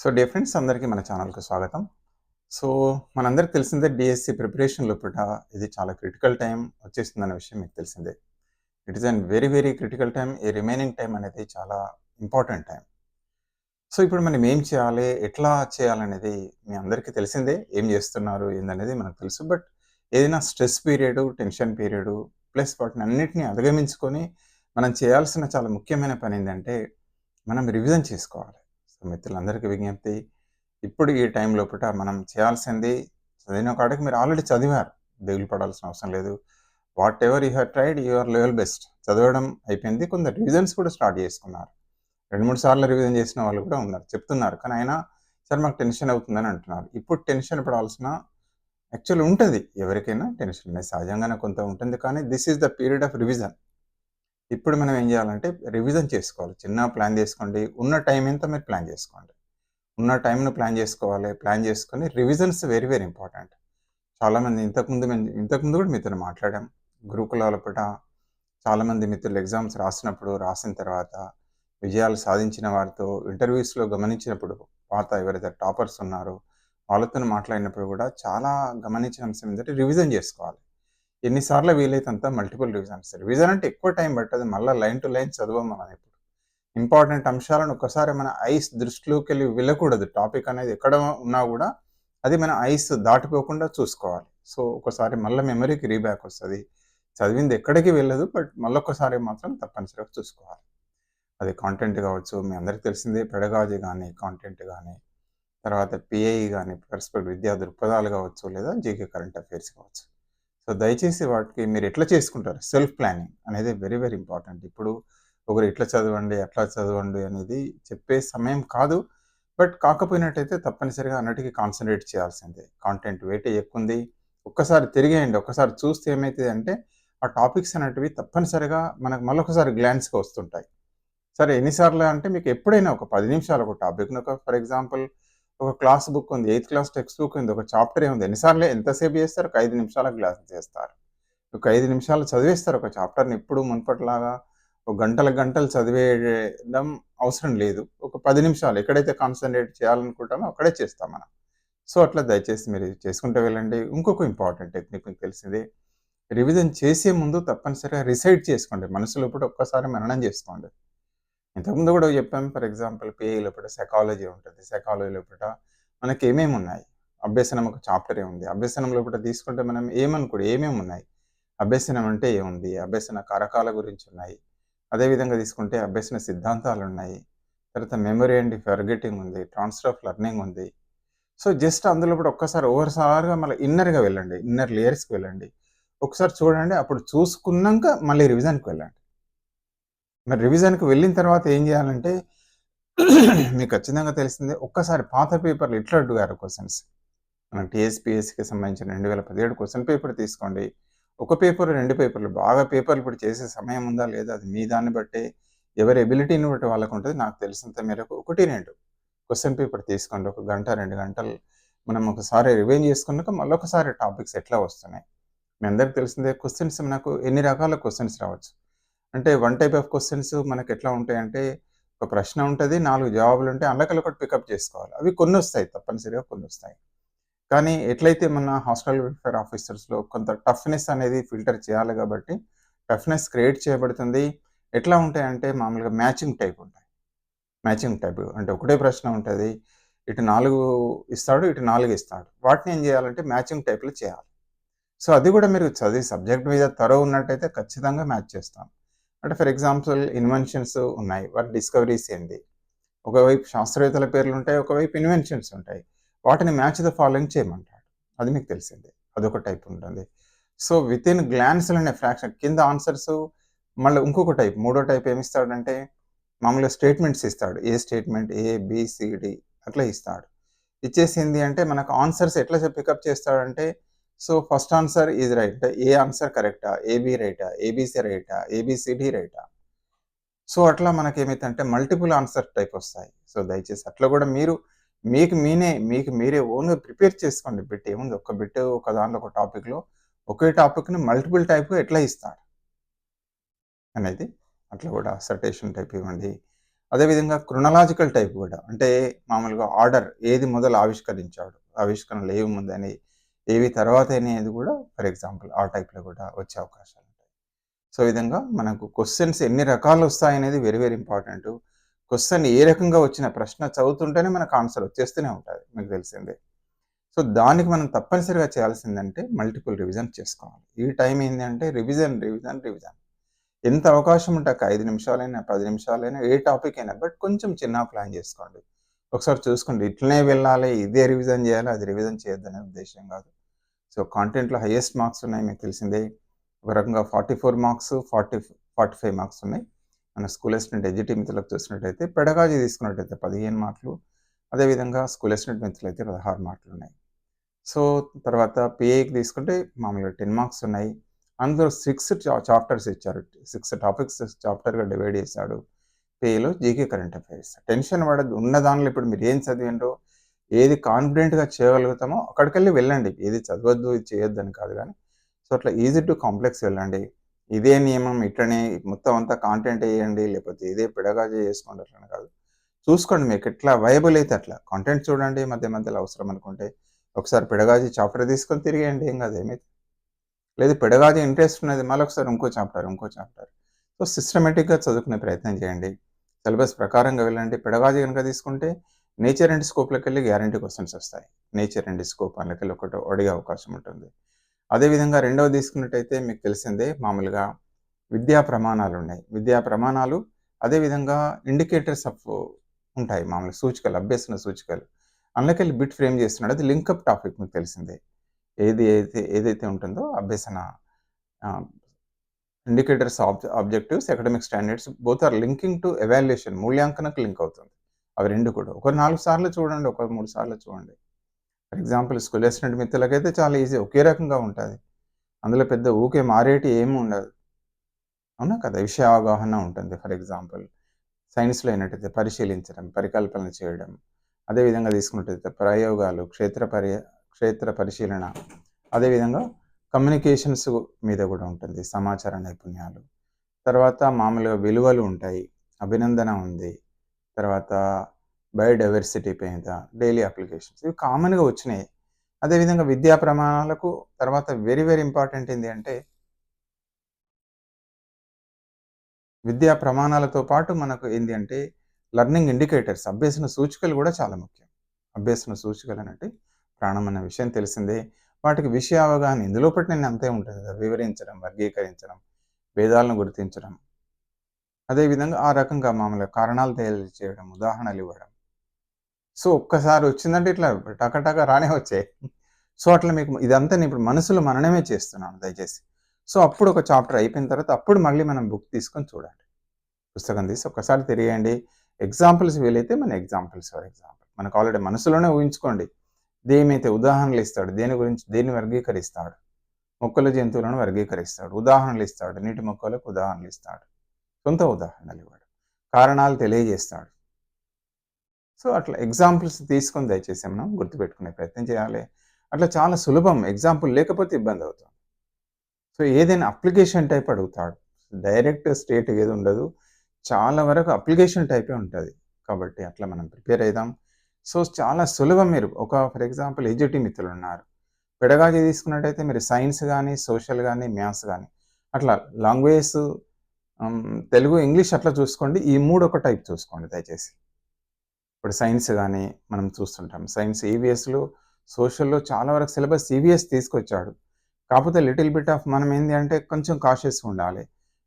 So day friends అందరికీ మన ఛానల్కి స్వాగతం. సో మనందరికి తెలిసిందే డిఎస్సి ప్రిపరేషన్ లోపల ఇది చాలా క్రిటికల్ టైం వచ్చేస్తుందనే విషయం మీకు తెలిసిందే. It is an very very critical time ఈ రిమైనింగ్ టైం అనేది చాలా ఇంపార్టెంట్ టైం సో ఇప్పుడు మనం ఏం చేయాలి ఎట్లా చేయాలనేది మీ అందరికీ తెలిసిందే. ఏం చేస్తున్నారు ఏందనేది మనకు తెలుసు. బట్ ఏదైనా stress period tension period plus వాటిని అన్నిటిని అధిగమించుకొని మనం చేయాల్సిన చాలా ముఖ్యమైన పని ఏంటంటే మనం రివిజన్ చేసుకోవాలి. సో మిత్రులందరికీ విజ్ఞప్తి. ఇప్పుడు ఈ టైం లోపల మనం చేయాల్సింది చదివిన కాడికి మీరు ఆల్రెడీ చదివారు. దిగులు పడాల్సిన అవసరం లేదు. Whatever you have tried your level best. చదవడం అయిపోయింది. కొందరు రివిజన్స్ కూడా స్టార్ట్ చేసుకున్నారు. రెండు మూడు సార్లు రివిజన్ చేసిన వాళ్ళు కూడా ఉన్నారు. చెప్తున్నారు. కానీ అయినా సార్ మాకు టెన్షన్ అవుతుందని అంటున్నారు. ఇప్పుడు టెన్షన్ పడాల్సిన యాక్చువల్ ఉంటుంది. ఎవరికైనా టెన్షన్. అనేది సహజంగానే కొంత ఉంటుంది. కానీ this is the period of revision. ఇప్పుడు మనం ఏం చేయాలంటే రివిజన్ చేసుకోవాలి. చిన్న ప్లాన్ చేసుకోండి. ఉన్న టైం ఎంత మీరు ప్లాన్ చేసుకోండి. ఉన్న టైంను ప్లాన్ చేసుకోవాలి. ప్లాన్ చేసుకొని రివిజన్స్ వెరీ వెరీ ఇంపార్టెంట్ చాలామంది ఇంతకుముందు మేము ఇంతకుముందు కూడా మీతో మాట్లాడాం. గురుకులాల పూట చాలామంది మిత్రులు ఎగ్జామ్స్ రాసినప్పుడు రాసిన తర్వాత విజయాలు సాధించిన వారితో ఇంటర్వ్యూస్లో గమనించినప్పుడు పాత ఎవరైతే టాపర్స్ ఉన్నారో వాళ్ళతో మాట్లాడినప్పుడు కూడా చాలా గమనించిన అంశం ఏంటంటే రివిజన్ చేసుకోవాలి. ఎన్నిసార్లు వీలైతే అంతా మల్టిపుల్ రివిజన్స్. రివిజన్ అంటే ఎక్కువ టైం పట్టదు మళ్ళీ లైన్ టు లైన్ చదవం మనం ఇప్పుడు. ఇంపార్టెంట్ అంశాలను ఒకసారి మన ఐస్ దృష్టిలోకి వెళ్ళి వెళ్ళకూడదు. టాపిక్ అనేది ఎక్కడ ఉన్నా కూడా అది మన ఐస్ దాటిపోకుండా చూసుకోవాలి. సో ఒకసారి మళ్ళీ మెమరీకి రీబ్యాక్ వస్తుంది. చదివింది ఎక్కడికి వెళ్ళదు బట్ మళ్ళొకసారి మాత్రం తప్పనిసరిగా చూసుకోవాలి. అది కాంటెంట్ కావచ్చు మీ అందరికీ తెలిసిందే పెడగాజీ కానీ కాంటెంట్ కానీ తర్వాత పిఐ కానీ పర్స్పెక్ట్ విద్యా దృక్పథాలు కావచ్చు లేదా జీకే కరెంట్ అఫైర్స్ కావచ్చు. సో దయచేసి వాటికి మీరు ఎట్లా చేసుకుంటారు? సెల్ఫ్ ప్లానింగ్ అనేది వెరీ వెరీ ఇంపార్టెంట్. ఇప్పుడు ఒకరు ఇట్లా చదవండి అట్లా చదవండి అనేది చెప్పే సమయం కాదు. బట్ కాకపోయినట్టయితే తప్పనిసరిగా అన్నిటికీ కాన్సన్ట్రేట్ చేయాల్సిందే. కాంటెంట్ వెయిట్ ఎక్కువ ఉంది ఒక్కసారి తిరిగేయండి. ఒక్కసారి చూస్తే ఏమవుతుంది అంటే ఆ టాపిక్స్ అనేటివి తప్పనిసరిగా మనకు మళ్ళొకసారి గ్లాన్స్గా వస్తుంటాయి. సరే ఎన్నిసార్లు అంటే మీకు ఎప్పుడైనా ఒక పది నిమిషాలు ఒక టాపిక్ ఒక ఫర్ ఎగ్జాంపుల్ ఒక క్లాస్ బుక్ ఉంది ఎయిత్ క్లాస్ టెక్స్ట్ బుక్ ఉంది ఒక చాప్టర్ ఉంది. ఎన్నిసార్లు ఎంతసేపు చేస్తారు? ఒక ఐదు నిమిషాల క్లాస్ చేస్తారు. ఒక ఐదు నిమిషాలు చదివేస్తారు ఒక చాప్టర్ని. ఇప్పుడు మున్పటిలాగా ఒక గంటల గంటలు చదివేయడం అవసరం లేదు. ఒక పది నిమిషాలు ఎక్కడైతే కాన్సన్ట్రేట్ చేయాలనుకుంటామో అక్కడే చేస్తాం మనం. సో అట్లా దయచేసి మీరు చేసుకుంటూ వెళ్ళండి. ఇంకొక ఇంపార్టెంట్ టెక్నిక్ మీకు తెలిసింది. రివిజన్ చేసే ముందు తప్పనిసరిగా రిసైడ్ చేసుకోండి. మనసులో ఇప్పుడు ఒక్కసారి మననం చేసుకోండి. ఇంతకుముందు కూడా చెప్పాం ఫర్ ఎగ్జాంపుల్ పిఏ లోపల సైకాలజీ ఉంటుంది. సైకాలజీ లోపల మనకి ఏమేమి ఉన్నాయి? అభ్యసనం ఒక చాప్టరే ఉంది. అభ్యసనం లోపల తీసుకుంటే మనం ఏమనుకోడు ఏమేమి ఉన్నాయి? అభ్యసనం అంటే ఏముంది? అభ్యసన కారకాల గురించి ఉన్నాయి. అదేవిధంగా తీసుకుంటే అభ్యసన సిద్ధాంతాలు ఉన్నాయి. తర్వాత మెమరీ అండ్ ఫర్గెటింగ్ ఉంది. ట్రాన్స్ఫర్ ఆఫ్ లెర్నింగ్ ఉంది. సో జస్ట్ అందులో కూడా ఒక్కసారి ఓవర్సార్గా మళ్ళీ ఇన్నర్గా వెళ్ళండి. ఇన్నర్ లేయర్స్కి వెళ్ళండి. ఒకసారి చూడండి. అప్పుడు చూసుకున్నాక మళ్ళీ రివిజన్కి వెళ్ళండి. మరి రివిజన్కి వెళ్ళిన తర్వాత ఏం చేయాలంటే మీకు ఖచ్చితంగా తెలిసిందే ఒక్కసారి పాత పేపర్లు ఇట్లా అడుగారు క్వశ్చన్స్ మనం టీఎస్పిఎస్సికి సంబంధించిన రెండు వేల పదిహేడు క్వశ్చన్ పేపర్ తీసుకోండి. ఒక పేపర్ రెండు పేపర్లు బాగా పేపర్లు ఇప్పుడు చేసే సమయం ఉందా లేదా అది మీ దాన్ని బట్టే ఎవరి ఎబిలిటీని బట్టి వాళ్ళకు ఉంటుంది నాకు తెలిసినంత మేరకు ఒకటి రెండు. క్వశ్చన్ పేపర్ తీసుకోండి ఒక గంట రెండు గంటలు. మనం ఒకసారి రివైన్ చేసుకున్నాక మళ్ళీ ఒకసారి టాపిక్స్ ఎట్లా వస్తున్నాయి? మీ అందరికి తెలిసిందే క్వశ్చన్స్ మనకు ఎన్ని రకాల క్వశ్చన్స్ రావచ్చు? అంటే వన్ టైప్ ఆఫ్ క్వశ్చన్స్ మనకు ఎట్లా ఉంటాయంటే ఒక ప్రశ్న ఉంటుంది నాలుగు జవాబులు ఉంటాయి అందులో ఒకటి పికప్ చేసుకోవాలి. అవి కొన్ని వస్తాయి తప్పనిసరిగా కొన్ని వస్తాయి. కానీ ఎట్లయితే మన హాస్టల్ వెల్ఫేర్ ఆఫీసర్స్లో కొంత టఫ్నెస్ అనేది ఫిల్టర్ చేయాలి కాబట్టి టఫ్నెస్ క్రియేట్ చేయబడుతుంది. ఎట్లా ఉంటాయంటే మామూలుగా మ్యాచింగ్ టైప్ ఉంటాయి. మ్యాచింగ్ టైప్ అంటే ఒకటే ప్రశ్న ఉంటుంది ఇటు నాలుగు ఇస్తాడు ఇటు నాలుగు ఇస్తాడు. వాటిని ఏం చేయాలంటే మ్యాచింగ్ టైప్లో చేయాలి. సో అది కూడా మీరు చదివి సబ్జెక్ట్ మీద త్వర ఉన్నట్టయితే ఖచ్చితంగా మ్యాచ్ చేస్తాం. అంటే ఫర్ ఎగ్జాంపుల్ ఇన్వెన్షన్స్ ఉన్నాయి. వాటి డిస్కవరీస్ ఏంది ఒకవైపు శాస్త్రవేత్తల పేర్లు ఉంటాయి ఒకవైపు ఇన్వెన్షన్స్ ఉంటాయి. వాటిని మ్యాచ్ ద ఫాలోయింగ్ చేయమంటాడు. అది మీకు తెలిసిందే. అదొక టైప్ ఉంటుంది. సో విత్ ఇన్ గ్లాన్స్ అనే ఫ్రాక్షన్ కింద ఆన్సర్స్ మళ్ళీ ఇంకొక టైప్ మూడో టైప్ ఏమిస్తాడంటే మామూలుగా స్టేట్మెంట్స్ ఇస్తాడు. ఏ స్టేట్మెంట్ ఏ బిసిడి అట్లా ఇస్తాడు. ఇచ్చేసింది అంటే మనకు ఆన్సర్స్ ఎట్లా పికప్ చేస్తాడంటే so first answer is right A answer కరెక్టా ఏబి రైటా ఏబిసి రైటా ఏబిసిడి రైటా సో అట్లా మనకి ఏమైతే మల్టిపుల్ ఆన్సర్ టైప్ వస్తాయి. సో దయచేసి అట్లా కూడా మీరు మీకు మీనే మీకు మీరే ఓన్గా ప్రిపేర్ చేసుకోండి. బిట్ ఏముంది? ఒక బిట్ ఒక దాంట్లో ఒక టాపిక్లో ఒకే టాపిక్ని మల్టిపుల్ టైప్ ఎట్లా ఇస్తాడు అనేది అట్లా కూడా సర్టేషన్ టైప్ ఇవ్వండి. అదేవిధంగా క్రొనలాజికల్ టైప్ కూడా. అంటే మామూలుగా ఆర్డర్ ఏది మొదలు ఆవిష్కరించాడు ఆవిష్కరణలు ఏముందని ఏవి తర్వాత అనేది కూడా ఫర్ ఎగ్జాంపుల్ ఆ టైప్లో కూడా వచ్చే అవకాశాలు ఉంటాయి. సో విధంగా మనకు క్వశ్చన్స్ ఎన్ని రకాలు వస్తాయనేది వెరీ వెరీ ఇంపార్టెంట్. క్వశ్చన్ ఏ రకంగా వచ్చిన ప్రశ్న చదువుతుంటేనే మనకు ఆన్సర్ వచ్చేస్తూనే ఉంటుంది మీకు తెలిసిందే. సో దానికి మనం తప్పనిసరిగా చేయాల్సిందంటే మల్టిపుల్ రివిజన్ చేసుకోవాలి. ఈ టైం ఏంటంటే రివిజన్ రివిజన్ రివిజన్. ఎంత అవకాశం ఉంటే ఒక ఐదు నిమిషాలైనా పది నిమిషాలైనా ఏ టాపిక్ అయినా బట్ కొంచెం చిన్న ప్లాన్ చేసుకోండి. ఒకసారి చూసుకోండి. ఇట్లనే వెళ్ళాలి ఇదే రివిజన్ చేయాలి అది రివిజన్ చేయొద్దనే ఉద్దేశం కాదు. సో కాంటెంట్లో హైయెస్ట్ మార్క్స్ ఉన్నాయి మీకు తెలిసిందే. ఒక రకంగా forty four marks forty forty five marks ఉన్నాయి మన స్కూల్ అసిస్టెంట్ ఎడ్జిటీ మిత్రులకు చూసినట్టయితే పెడగాజీ తీసుకున్నట్టయితే పదిహేను మార్కులు. అదేవిధంగా స్కూల్ అసిస్టెంట్ మిత్రులు అయితే పదహారు మార్కులు ఉన్నాయి. సో తర్వాత పిఏకి తీసుకుంటే మామూలుగా టెన్ మార్క్స్ ఉన్నాయి. అందులో సిక్స్ చాప్టర్స్ ఇచ్చారు. సిక్స్ టాపిక్స్ చాప్టర్గా డివైడ్ చేశాడు. పేలో జీకే కరెంట్ అఫైర్స్ టెన్షన్ పడద్దు ఉన్న దానిలో ఇప్పుడు మీరు ఏం చదివిండ్రో ఏది కాన్ఫిడెంట్గా చేయగలుగుతామో అక్కడికి వెళ్ళి వెళ్ళండి. ఏది చదవద్దు ఇది చేయొద్దు అని కాదు కానీ సో అట్లా ఈజీ టు కాంప్లెక్స్ వెళ్ళండి. ఇదే నియమం ఇట్లనే మొత్తం అంతా కాంటెంట్ వేయండి లేకపోతే ఇదే పిడగాజీ చేసుకోండి అట్లని కాదు. చూసుకోండి మీకు ఎట్లా వైబుల్ అయితే అట్లా. కాంటెంట్ చూడండి మధ్య మధ్యలో అవసరం అనుకుంటే ఒకసారి పిడగాజి చాప్టర్ తీసుకొని తిరిగేయండి ఏం కాదు ఏమైతే లేదు పెడగాజీ ఇంట్రెస్ట్ ఉన్నది మళ్ళీ ఒకసారి ఇంకో చాప్టర్ ఇంకో చాప్టర్ సో సిస్టమేటిక్గా చదువుకునే ప్రయత్నం చేయండి. సిలబస్ ప్రకారంగా వెళ్ళండి. పెడగాజీ కనుక తీసుకుంటే నేచర్ అండ్ స్కోప్లోకి వెళ్ళి గ్యారంటీ క్వశ్చన్స్ వస్తాయి. నేచర్ అండ్ స్కోప్ అందులోకి వెళ్ళి ఒకటి అడిగే అవకాశం ఉంటుంది. అదేవిధంగా రెండవ తీసుకున్నట్టయితే మీకు తెలిసిందే మామూలుగా విద్యా ప్రమాణాలు ఉన్నాయి. విద్యా ప్రమాణాలు అదేవిధంగా ఇండికేటర్స్ ఆఫ్ ఉంటాయి. మామూలు సూచికలు అభ్యసన సూచికలు. అందులోకెళ్ళి బిట్ ఫ్రేమ్ చేస్తున్నాడు. అది లింకప్ టాపిక్ మీకు తెలిసిందే. ఏది అయితే ఏదైతే ఉంటుందో అభ్యసన indicators ob objectives academic standards both are linking to evaluation మూల్యాంకనకు link అవుతుంది. అవి రెండు కూడా. ఒక నాలుగు సార్లు చూడండి ఒక మూడు సార్లు చూడండి. ఫర్ ఎగ్జాంపుల్ స్కూల్ అసిస్టెంట్ మిత్రులకైతే చాలా ఈజీ ఒకే రకంగా ఉంటుంది. అందులో పెద్ద ఊకే మారేటి ఏమి ఉండదు. అవునా కదా? విషయ అవగాహన ఉంటుంది ఫర్ ఎగ్జాంపుల్ సైన్స్లో అయినట్టయితే పరిశీలించడం పరికల్పన చేయడం అదేవిధంగా తీసుకున్నట్టయితే ప్రయోగాలు క్షేత్ర పరి క్షేత్ర పరిశీలన అదేవిధంగా కమ్యూనికేషన్స్ మీద కూడా ఉంటుంది సమాచార నైపుణ్యాలు. తర్వాత మామూలుగా విలువలు ఉంటాయి అభినందన ఉంది తర్వాత బయోడైవర్సిటీ మీద డైలీ అప్లికేషన్స్ ఇవి కామన్గా వచ్చినాయి. అదేవిధంగా విద్యా ప్రమాణాలకు తర్వాత వెరీ వెరీ ఇంపార్టెంట్ ఏంటి అంటే విద్యా ప్రమాణాలతో పాటు మనకు ఏంటి అంటే లర్నింగ్ ఇండికేటర్స్ అభ్యసన సూచికలు కూడా చాలా ముఖ్యం. అభ్యసన సూచికలు అంటే ప్రాణం అన్న విషయం తెలిసిందే. వాటికి విషయ అవగాహన ఇందులో నేను అంతే ఉంటుంది కదా వివరించడం వర్గీకరించడం భేదాలను గుర్తించడం. అదేవిధంగా ఆ రకంగా మామూలుగా కారణాలు తెలియజేయడం ఉదాహరణలు ఇవ్వడం. సో ఒక్కసారి వచ్చిందంటే ఇట్లా టకటక రానే వచ్చాయి. సో అట్లా మీకు ఇదంతా నేను ఇప్పుడు మనసులో మననమే చేస్తున్నాను దయచేసి. సో అప్పుడు ఒక చాప్టర్ అయిపోయిన తర్వాత అప్పుడు మళ్ళీ మనం బుక్ తీసుకొని చూడండి పుస్తకం తీసి ఒక్కసారి తిరిగేయండి. ఎగ్జాంపుల్స్ వీలైతే మన ఎగ్జాంపుల్స్ ఫర్ ఎగ్జాంపుల్. మనకు ఆల్రెడీ మనసులోనే ఊహించుకోండి. దేమైతే ఉదాహరణలు ఇస్తాడు దేని గురించి దేన్ని వర్గీకరిస్తాడు మొక్కల జంతువులను వర్గీకరిస్తాడు. ఉదాహరణలు ఇస్తాడు. నీటి మొక్కలకు ఉదాహరణలు ఇస్తాడు. సొంత ఉదాహరణలు ఇవ్వడు. కారణాలు తెలియజేస్తాడు. సో అట్లా ఎగ్జాంపుల్స్ తీసుకొని దయచేసి మనం గుర్తుపెట్టుకునే ప్రయత్నం చేయాలి. అట్లా చాలా సులభం. ఎగ్జాంపుల్ లేకపోతే ఇబ్బంది అవుతుంది. సో ఏదైనా అప్లికేషన్ టైప్ అడుగుతాడు. డైరెక్ట్ స్టేట్ ఏది ఉండదు. చాలా వరకు అప్లికేషన్ టైపే ఉంటుంది. కాబట్టి అట్లా మనం ప్రిపేర్ అవుదాం సో చాలా సులభం మీరు. ఒక ఫర్ ఎగ్జాంపుల్ ఎడ్యుటీ మిత్రులు ఉన్నారు పెడగాజీ తీసుకున్నట్టయితే మీరు సైన్స్ కానీ సోషల్ కానీ మ్యాథ్స్ కానీ అట్లా లాంగ్వేజ్ తెలుగు ఇంగ్లీష్ అట్లా చూసుకోండి. ఈ మూడు ఒక టైప్ చూసుకోండి దయచేసి. ఇప్పుడు సైన్స్ కానీ మనం చూస్తుంటాం. సైన్స్ ఈవీఎస్లో సోషల్లో చాలా వరకు సిలబస్ ఈవీఎస్ తీసుకొచ్చాడు. కాకపోతే లిటిల్ బిట్ ఆఫ్ మనం ఏంటి అంటే కొంచెం కాషియస్గా ఉండాలి.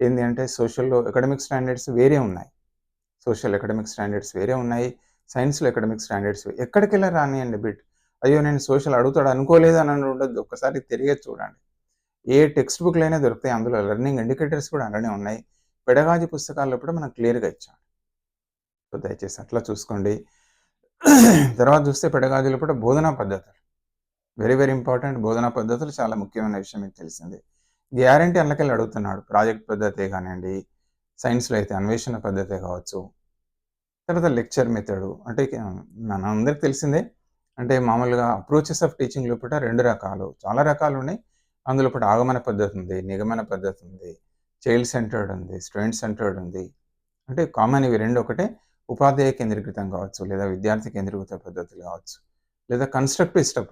ఏంటి అంటే సోషల్లో అకాడమిక్ స్టాండర్డ్స్ వేరే ఉన్నాయి. సోషల్ అకాడమిక్ స్టాండర్డ్స్ వేరే ఉన్నాయి. సైన్స్లో అకాడమిక్ స్టాండర్డ్స్. ఎక్కడికి వెళ్ళి రానియండి బిట్? అయ్యో నేను సోషల్ అడుగుతాడు అనుకోలేదు అని ఉండదు ఒక్కసారి తిరిగే చూడండి. ఏ టెక్స్ట్ బుక్లైనా దొరుకుతాయి. అందులో లెర్నింగ్ ఇండికేటర్స్ కూడా అలానే ఉన్నాయి. పెడగాజి పుస్తకాల్లో కూడా మనం క్లియర్గా ఇచ్చాం సో దయచేసి అట్లా చూసుకోండి. తర్వాత చూస్తే పెడగాజులు కూడా బోధనా పద్ధతులు. వెరీ వెరీ ఇంపార్టెంట్ బోధనా పద్ధతులు చాలా ముఖ్యమైన విషయం మీకు తెలిసింది. గ్యారంటీ అందులోకెళ్ళి అడుగుతున్నాడు. ప్రాజెక్ట్ పద్ధతే కానివ్వండి సైన్స్లో అయితే అన్వేషణ పద్ధతే కావచ్చు తర్వాత లెక్చర్ మెథడ్ అంటే మన అందరికి తెలిసిందే అంటే మామూలుగా అప్రోచెస్ ఆఫ్ టీచింగ్ లోపల రెండు రకాలు. చాలా రకాలు ఉన్నాయి. అందులో ఇప్పుడు ఆగమన పద్ధతి ఉంది నిగమన పద్ధతి ఉంది చైల్డ్ సెంటర్డ్ ఉంది స్టూడెంట్ సెంటర్డ్ ఉంది. అంటే కామన్ ఇవి రెండు ఒకటే. ఉపాధ్యాయ కేంద్రీకృతం కావచ్చు లేదా విద్యార్థి కేంద్రీకృత పద్ధతులు కావచ్చు లేదా కన్స్ట్రక్టివ్ స్టెప్